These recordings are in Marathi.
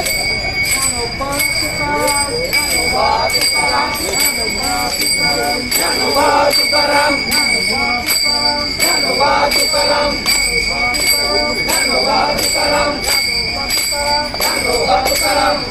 Nano Basukaram, Nano Basukaram, Nano Basukaram, Nano Basukaram.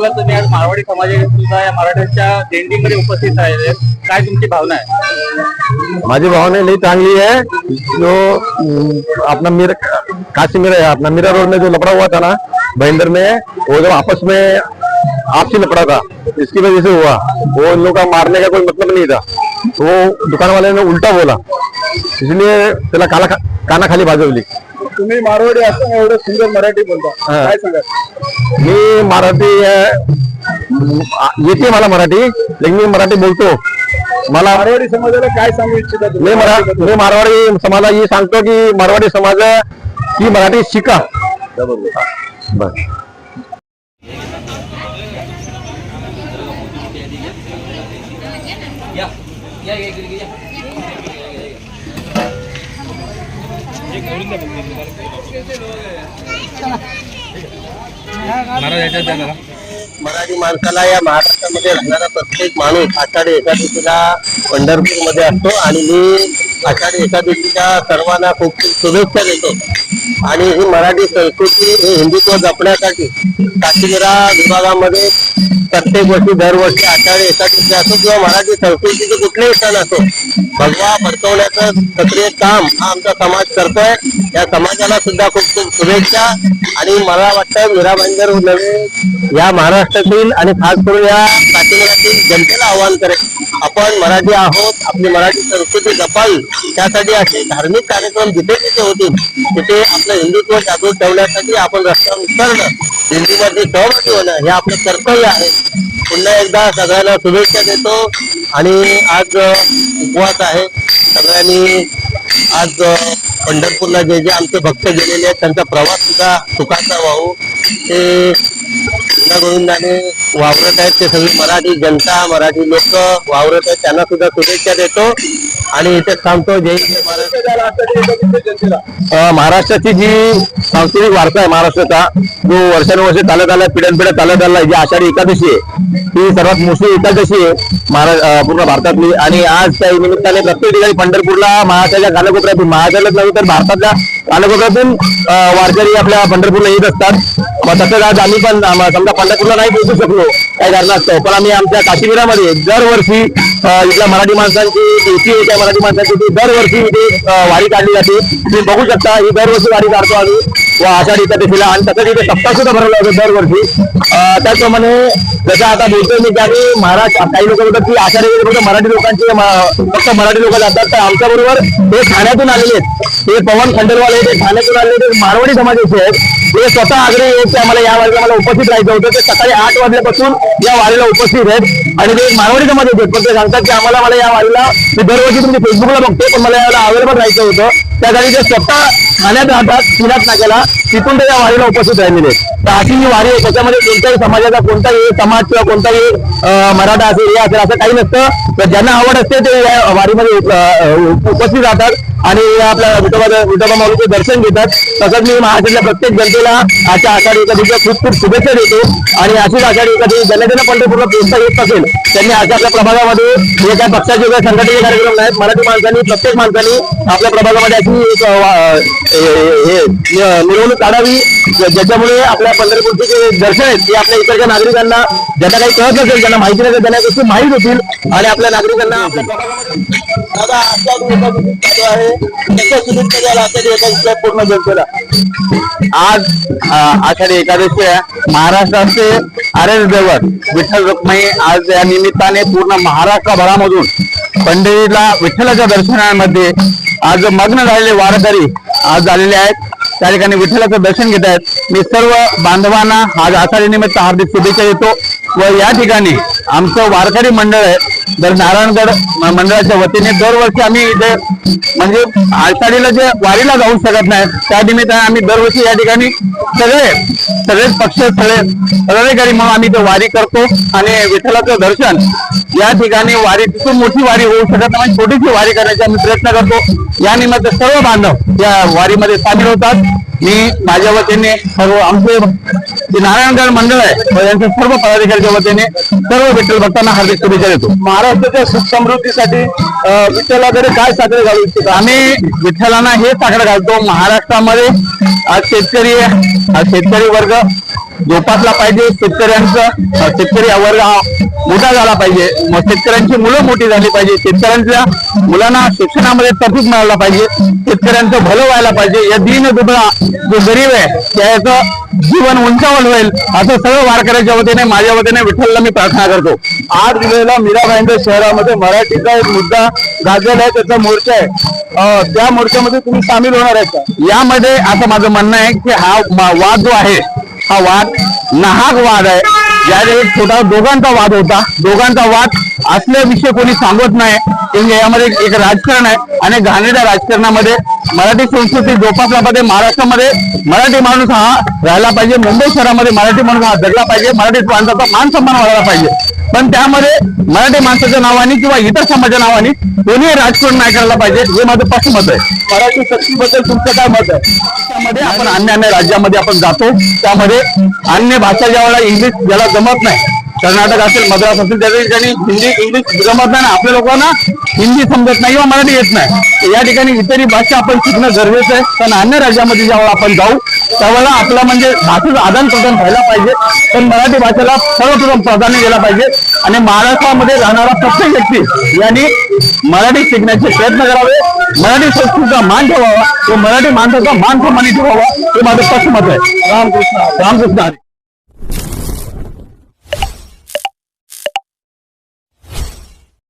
बोला तुम्ही आज मारवाडी समाजाच्या या मराठ्यांच्या दिंडीमध्ये उपस्थित आहे काय तुमची भावना आहे? माझी भावना लई चांगली आहे. जो अम, अपना मीर काशी मीरा अपना मीरा रोड में जो लपड़ा हुआ था ना भयंदर में वो जब आपस में आपसी लपड़ा था इसकी वजह से हुआ। वो इन लोग का मारने का कोई मतलब नहीं था। वो दुकान वाले ने उल्टा बोला। इसलिए त्याला काला खा- काना खाली भाजवली तुम्ही मारवाडी असताना एवढं सुंदर मराठी बोलता. हा. काय सांगा मी मराठी अं, येते मला मराठी लेकिन मी मराठी बोलतो. मला मारवाडी समाजाला काय सांगू इच्छिता मी तुम्ही मरा मी मारवाडी समाजाला ही सांगतो की मारवाडी समाज ही मराठी शिका. बस. मराठी माणसाला या महाराष्ट्रामध्ये राहणारा प्रत्येक माणूस आषाढी एकादशीला पंढरपूरमध्ये असतो आणि मी आषाढी एकादशीच्या सर्वांना खूप शुभेच्छा देतो. आणि ही मराठी संस्कृती हे हिंदुत्व जपण्यासाठी काश्मीरा विभागामध्ये प्रत्येक वर्षी दरवर्षी आषाढी एकादशी असो किंवा मराठी संस्कृतीचे कुठलेही सण असो भगवा भडकवण्याचं सक्रिय काम हा आमचा समाज करतोय. या समाजाला सुद्धा खूप खूप शुभेच्छा. आणि मला वाटतं मीरा भाईंदर नवे या महाराष्ट्रातील आणि खास करून या काश्मीरातील जनतेला आव्हान करेल आपण मराठी आहोत आपली मराठी संस्कृती जपावी त्यासाठी असे धार्मिक कार्यक्रम जिथे जिथे होतील तिथे आपलं हिंदुत्व जागृत ठेवण्यासाठी आपण रस्त्यावर उतरणं हिंदूमध्ये सहभागी होणं हे आपलं कर्तव्य आहे. पुन्हा एकदा सगळ्यांना शुभेच्छा देतो. आणि आज उपवास आहे. सगळ्यांनी आज पंढरपूरला जे जे आमचे भक्त गेलेले आहेत त्यांचा प्रवास सुद्धा सुखाचा व्हावू ते गोविंदाने वावरत आहेत ते सगळी मराठी जनता मराठी लोक वावरत आहेत त्यांना सुद्धा शुभेच्छा देतो. आणि इथे सांगतो जय महाराष्ट्राची जी सांस्कृतिक वारसा आहे महाराष्ट्राचा जो वर्षानुवर्ष चालत आला पिढ्यानपिढ्या चालत आला जी आषाढी एकादशी आहे ती सर्वात मोठी एकादशी आहे महाराष्ट्र पूर्ण भारतातली. आणि आज त्या निमित्ताने प्रत्येक ठिकाणी पंढरपूरला महाराष्ट्राच्या कानाकोपऱ्यातून महाराष्ट्रालाच नव्हे तर भारतातल्या कानाकोपऱ्यातून वारकरी आपल्या पंढरपूरला येत असतात. मग तसंच आज आम्ही पण समजा पंढरपूरला नाही पोहोचू शकलो काही कारणास्तव पण आम्ही आमच्या काश्मीरामध्ये दरवर्षी इथल्या मराठी माणसांची देशी मराठी माणसाची ती दरवर्षी इथे वारी काढली जाते. तुम्ही बघू शकता ही दरवर्षी वारी काढतो आम्ही. व आषाढी एकादशीला आणि त्यासाठी इथे सप्ताह सुद्धा भरवला होता दरवर्षी. त्याचप्रमाणे जसं आता बोलतोय मी की आम्ही महाराष्ट्र काही लोक बोलतात की आषाढी वगैरे फक्त मराठी लोकांची फक्त मराठी लोक जातात. तर आमच्या बरोबर हे ठाण्यातून आलेले आहेत. हे पवन खंडेलवाल आहेत हे ठाण्यातून आलेले आहेत मारवाडी समाजाचे आहेत. ते स्वतः आग्रही आहेत की आम्हाला या वारीला मला उपस्थित राहायचं होतं. ते सकाळी आठ वाजल्यापासून या वारीला उपस्थित आहेत. आणि ते मारवाडी समाजाचे आहेत. पण ते सांगतात की आम्हाला मला या वारीला मी दरवर्षी तुमच्या फेसबुकला बघते पण मला याला अवेलेबल राहायचं होतं. त्यासाठी ते स्वतः ठाण्यात राहतात पिण्यात नाक्याला. तिथून ते या वारीला उपस्थित राहिलेले आहेत अशी जी वारी आहे त्याच्यामध्ये कोणत्याही समाजाचा कोणताही समाज किंवा कोणताही मराठा असेल हे असेल असं काही नसतं. तर ज्यांना आवड असते ते या वारीमध्ये उपस्थित राहतात आणि आपल्या विठोबा विठोबा माऊलीचे दर्शन घेतात. तसंच मी महाराष्ट्रातल्या प्रत्येक जनतेला आजच्या आषाढी एकादशीच्या खूप खूप शुभेच्छा देतो. आणि अशीच आषाढी एकादशी जनतेनं पंढरपूरला पोहोचता येत असेल त्यांनी अशा आपल्या प्रभागामध्ये जे काही पक्षाचे किंवा संघटनेचे कार्यक्रम नाहीत मराठी माणसांनी प्रत्येक माणसांनी आपल्या प्रभागामध्ये अशी एक अं, मिरवणूक काढावी. ज्याच्यामुळे आपल्या पंढरपूरचे जे दर्शन आहेत ते आपल्या इकडच्या नागरिकांना ज्यांना काही कळत नसेल ज्यांना माहिती नसेल त्यांना गोष्टी माहीत होतील आणि आपल्या नागरिकांना दादा आहे. पूर्ण जनतेला आज आषाढी एकादशी आहे. महाराष्ट्राचे आर्य दैवत विठ्ठल रुक्माई आज या निमित्ताने पूर्ण महाराष्ट्रभरामधून पंढरीला विठ्ठलाच्या दर्शनामध्ये आज मग्न झालेले वारकरी आज झालेले आहेत. त्या ठिकाणी विठ्ठलाचं दर्शन घेत आहेत. मी सर्व बांधवांना आज आषाढी निमित्त हार्दिक शुभेच्छा देतो व या ठिकाणी आमचं वारकरी मंडळ आहे. तर नारायणगड मंडळाच्या वतीने दरवर्षी आम्ही इथे म्हणजे आषाढीला जे वारीला जाऊ शकत नाही त्या निमित्ताने आम्ही दरवर्षी या ठिकाणी सगळे सगळेच पक्ष सगळे पदाधिकारी म्हणून आम्ही इथे वारी करतो. आणि विठ्ठलाचं दर्शन या ठिकाणी वारी तिथून मोठी वारी होऊ शकत नाही छोटीशी वारी करण्याचा आम्ही प्रयत्न करतो. या निमित्त सर्व बांधव या वारीमध्ये सामील होतात. मी माझ्या वतीने सर्व आमचे जे नारायणगड मंडळ आहे यांच्या सर्व पदाधिकाऱ्यांच्या वतीने सर्व विठ्ठल भक्तांना हार्दिक शुभेच्छा देतो. महाराष्ट्राच्या सुख समृद्धीसाठी विठ्ठलाकडे काय साखर घालू इच्छितो? आम्ही विठ्ठलांना हे साखर घालतो. महाराष्ट्रामध्ये आज शेतकरी आहे आज शेतकरी वर्ग जोपासला पाहिजे. शेतकऱ्यांचं शेतकरी वर्ग हा मोठा झाला पाहिजे. मग शेतकऱ्यांची मुलं मोठी झाली पाहिजे. शेतकऱ्यांच्या मुलांना शिक्षणामध्ये तरतूद मिळाला पाहिजे. शेतकऱ्यांचं भलं व्हायला पाहिजे. या दीन दुबळा जो गरीब आहे त्याचं जीवन उंचावल होईल असं सर्व वारकऱ्याच्या वतीने माझ्या वतीने विठ्ठलला मी प्रार्थना करतो. आठ जुलैला मीराबाईंच्या शहरामध्ये मराठीचा एक मुद्दा गाजलेला आहे त्याचा मोर्चा आहे. त्या मोर्चामध्ये तुम्ही सामील होणार आहेत यामध्ये असं माझं म्हणणं आहे की हा वाद जो आहे हा वाद नाहक वाद आहे. ज्यावेळी छोटा दोघांचा वाद होता दोघांचा वाद असल्याविषयी कोणी सांगत नाही. म्हणजे यामध्ये एक राजकारण आहे आणि घाणेऱ्या राजकारणामध्ये मराठी संस्कृती जोपासला महाराष्ट्रामध्ये मराठी माणूस हा राहिला पाहिजे. मुंबई शहरामध्ये मराठी माणूस हा जगला पाहिजे. मराठी माणसाचा मान सन्मान व्हायला पाहिजे. पण त्यामध्ये मराठी माणसाच्या नावाने किंवा इतर समाजाच्या नावाने कोणीही राजकारण नाही करायला पाहिजे. हे माझं पक्ष मत आहे. मराठी शक्तीबद्दल तुमचं काय मत आहे? त्यामध्ये आपण अन्य अन्य राज्यामध्ये आपण जातो. त्यामध्ये अन्य भाषा ज्या वेळेला इंग्लिश ज्याला जमत नाही कर्नाटक असेल मद्रास असेल त्या ठिकाणी हिंदी इंग्लिश जमत नाही आपल्या लोकांना हिंदी समजत नाही किंवा मराठी येत नाही. या ठिकाणी इतरही भाषा आपण शिकणं गरजेचं आहे. पण अन्य राज्यामध्ये ज्यावेळेला आपण जाऊ त्यावेळेला आपलं म्हणजे भाषेचं आदान प्रदान व्हायला पाहिजे. पण मराठी भाषेला सर्वप्रथम प्राधान्य दिला पाहिजे. आणि महाराष्ट्रामध्ये राहणारा प्रत्येक व्यक्ती यांनी मराठी शिकण्याचे प्रयत्न करावे. मराठी संस्कृतीचा मान ठेवावा. व मराठी माणसाचा मान सन्मानित ठेवावा हे माझं स्पष्ट मत आहे. रामकृष्ण. रामकृष्ण